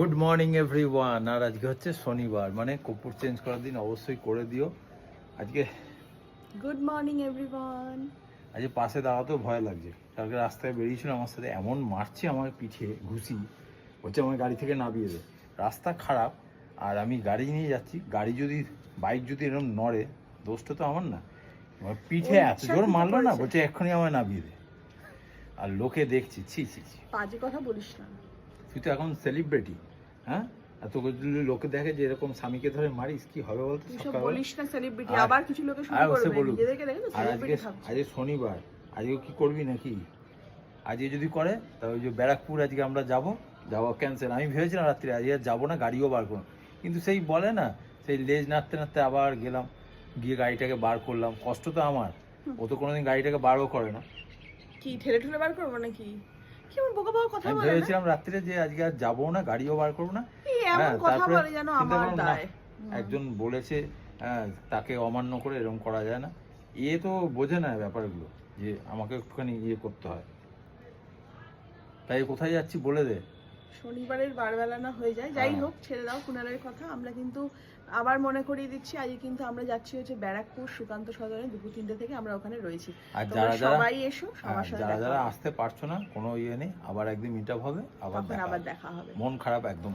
Good morning everyone আর আজকে হচ্ছে শনিবার মানে কপুর চেঞ্জ করার দিন অবশ্যই করে দিও। আজকে গুড মর্নিং এভরিওয়ান আজকে পাশে দাঁড়াতেও ভয় লাগছে। কালকে রাস্তায় বেরিয়েছিল আমার সাথে এমন মারছে আমার পিঠে ঘুষি। হচ্ছে আমার গাড়ি থেকে নামিয়ে দে। রাস্তা খারাপ আর আমি গাড়ি নিয়ে যাচ্ছি। গাড়ি যদি বাইক যদি এরকম নড়ে দোষটা তো আমার না। আমার পিঠে এত জোর মারলো না বলছে এক্ষুনি আমায় নামিয়ে দে। আর লোকে দেখছি ছি ছি ছি। বাজে কথা বলিস না। তুই তো এখন সেলিব্রিটি হ্যাঁ? আর তোকে যদি লোকে দেখে যে এরকম স্বামীকে ধরে মারিস কি হবে বলতো? বলিস না সেলিব্রিটি আবার কিছু লোকে শুরু করবে। নিজেদেরকে দেখে তো আজকে সেলিব্রিটি আজকে শনিবার। আজকে কি করবি নাকি? আজকে যদি করে তাহলে ওই যে ব্যারাকপুর আজকে আমরা যাব। যাওয়া ক্যান্সেল আমি ভেবেছিলাম রাত্রে আজকে আর যাব না গাড়িও বার করব কিন্তু সেই বলে না সেই লেজ নাড়তে নাড়তে আবার গেলাম গিয়ে গাড়িটাকে বার করলাম। কষ্ট তো আমার। ও তো কোনোদিন গাড়িটাকে বারও করে না। কি ঠেলে ঠেলে বার করব নাকি? কি বোকা বোকা কথা বলে ভেবেছিলাম রাত্রে যে আজকে আর যাব না গাড়িও বার করব না। এমন হ্যাঁ, কথা বলে যেন আমার দায়? একজন বলেছে হ্যাঁ তাকে অমান্য করে এরকম করা যায় না। এ তো বোঝে না ব্যাপারগুলো যে আমাকে একটুখানি ইয়ে করতে হয়। তাই কোথায় যাচ্ছি বলে দে। শনিবারের বারবেলা না হয়ে যায় যাই হ্যাঁ। হোক ছেড়ে দাও কুনালের কথা আমরা কিন্তু আবার মনে করিয়ে দিচ্ছি আজকে কিন্তু আমরা যাচ্ছি হচ্ছে ব্যারাকপুর সুকান্ত সদরে দুপুর তিনটে থেকে আমরা ওখানে রয়েছি আর যারা যারা সবাই এসো হ্যাঁ, সবার সাথে যারা যারা আসতে পারছ না কোনো ইয়ে নেই আবার একদিন মিট হবে আবার দেখা আবার হবে। দেখা হবে মন খারাপ একদম।